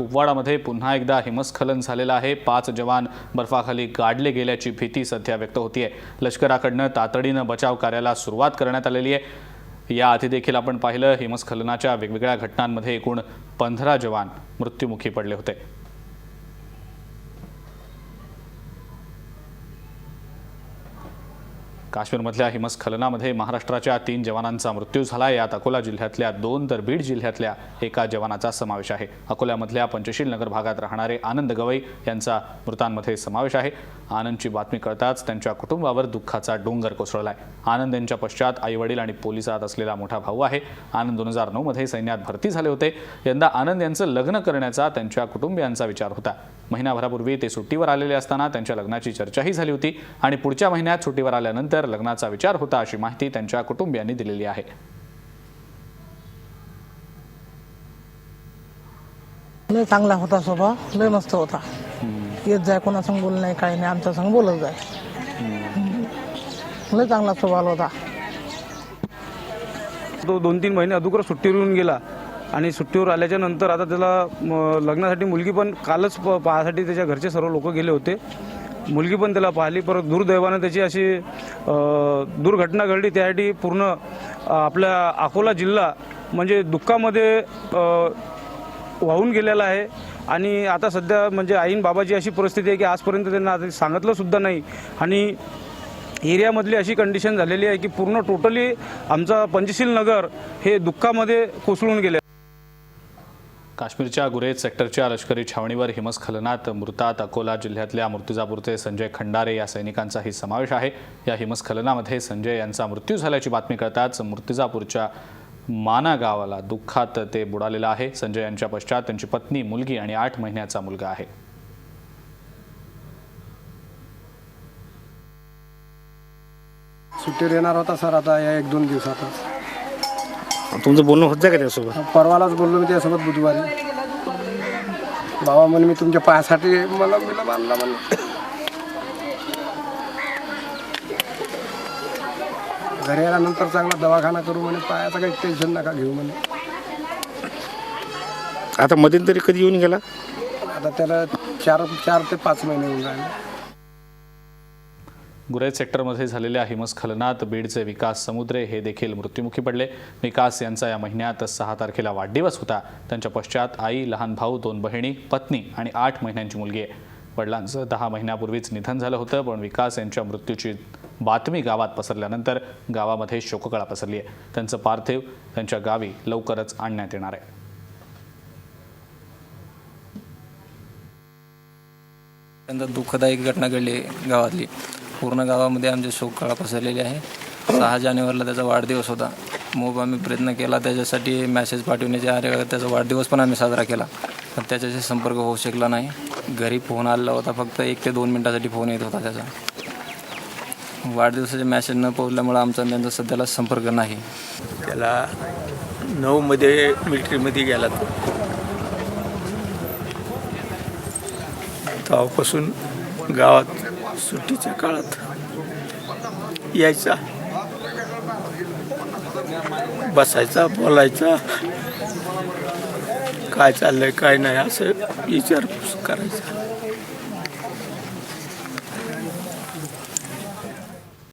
कुपवाडामध्ये पुन्हा एकदा हिमस्खलन झालेलं आहे. पाच जवान बर्फाखाली गाडले गेल्याची भीती सध्या व्यक्त होतीये. लष्कराकडनं तातडीनं बचाव कार्याला सुरुवात करण्यात आलेली आहे. याआधी देखील आपण पाहिलं हिमस्खलनाच्या वेगवेगळ्या घटनांमध्ये एकूण पंधरा जवान मृत्युमुखी पडले होते. काश्मीरमधल्या हिमस्खलनामध्ये महाराष्ट्राच्या तीन जवानांचा मृत्यू झाला यात अकोला जिल्ह्यातल्या दोन तर बीड जिल्ह्यातल्या एका जवानाचा समावेश आहे. अकोल्यामधल्या पंचशील नगर भागात राहणारे आनंद गवई यांचा मृतांमध्ये समावेश आहे. आनंदची बातमी कळताच त्यांच्या कुटुंबावर दुःखाचा डोंगर कोसळलाय. आनंद यांच्या पश्चात आईवडील आणि पोलिसात असलेला मोठा भाऊ आहे. आनंद दोन हजार नऊमध्ये सैन्यात भरती झाले होते. यंदा आनंद यांचं लग्न करण्याचा त्यांच्या कुटुंबियांचा विचार होता. महिनाभरापूर्वी ते सुट्टीवर आलेले असताना त्यांच्या लग्नाची चर्चाही झाली होती आणि पुढच्या महिन्यात सुट्टीवर आल्यानंतर लग्नाचा विचार होता अशी माहिती त्यांच्या कुटुंबियांनी दिलेली आहे. लय चांगला होता स्वभाव. लय मस्त होता. येत जाय कोणासंग बोल नाही काही नाही आमच्या संग बोलत जाय. लय चांगला स्वभाव होता. तो दोन तीन महिने अगोदर सुट्टीवर येऊन गेला. आणि सुट्टीवर आल्याच्यानंतर आता त्याला म, लग्नासाठी मुलगी पण कालच प- पाहासाठी त्याच्या घरचे सर्व लोक गेले होते. मुलगी पण त्याला पाहिली परत दुर्दैवानं त्याची अशी दुर्घटना घडली. त्यासाठी पूर्ण आपला आपल्या अकोला जिल्हा म्हणजे दुःखामध्ये वाहून गेलेला आहे. आणि आता सध्या म्हणजे आईन बाबाची अशी परिस्थिती आहे की आजपर्यंत त्यांना आता सांगितलं सुद्धा नाही. आणि एरियामधली अशी कंडिशन झालेली आहे की पूर्ण टोटली आमचा पंचशील नगर हे दुःखामध्ये कोसळून गेले. काश्मीरच्या गुरेज सेक्टरच्या लष्करी छावणीवर हिमस्खलनात मृतात अकोला जिल्ह्यातल्या मूर्तिजापूरचे संजय खंडारे या सैनिकांचाही समावेश आहे. या हिमस्खलनामध्ये संजय यांचा मृत्यू झाल्याची बातमी कळताच मूर्तिजापूरच्या माना गावाला दुःखात ते बुडालेलं आहे. संजय यांच्या पश्चात त्यांची पत्नी मुलगी आणि आठ महिन्याचा मुलगा आहे. सुट्टीवर येणार होता सर आता या एक दोन दिवसातच. तुमचं बोलणं होत का त्यासोबत? परवालाच बोललो मी त्यासोबत बुधवारी. बाबा म्हणे मी तुमच्या पायासाठी मला मिला बांधला म्हणे. घरी आल्यानंतर चांगला दवाखाना करू म्हणे पायाचं काही टेन्शन नका घेऊ म्हणे. आता मध्यंतरी कधी येऊन गेला? आता त्याला चार चार ते पाच महिने होऊन राहिले. गुरेज सेक्टरमध्ये झालेल्या हिमस्खलनात बीडचे विकास समुद्रे हे देखील मृत्युमुखी पडले. विकास यांचा या महिन्यात सहा तारखेला वाढदिवस होता. त्यांच्या पश्चात आई लहान भाऊ दोन बहिणी पत्नी आणि आठ महिन्यांची मुलगी आहे. वडिलांचं दहा महिन्यापूर्वीच निधन झालं होतं पण विकास यांच्या मृत्यूची बातमी गावात पसरल्यानंतर गावामध्ये शोककळा पसरली आहे. त्यांचं पार्थिव त्यांच्या गावी लवकरच आणण्यात येणार आहे. त्यांचा दुःखदायक घटना घडली गावातली. पूर्ण गावामध्ये आमचे शोककळा पसरलेली आहे. सहा जानेवारीला त्याचा वाढदिवस होता. मग आम्ही प्रयत्न केला त्याच्यासाठी मॅसेज पाठवण्याचे अरे त्याचा वाढदिवस पण आम्ही साजरा केला. पण त्याच्याशी संपर्क होऊ शकला नाही. घरी फोन आलेला होता फक्त एक ते दोन मिनटासाठी फोन येत होता त्याचा. वाढदिवसाचे मॅसेज न पोहोचल्यामुळे आमचा त्यांचा सध्याला संपर्क नाही. त्याला नऊमध्ये मिलिटरीमध्ये गेला तो. तेव्हापासून गावात सुट्टीच्या काळात यायचा. बसायचा बोलायचा. काय चाललंय काय नाही असं विचारपूस करायचा.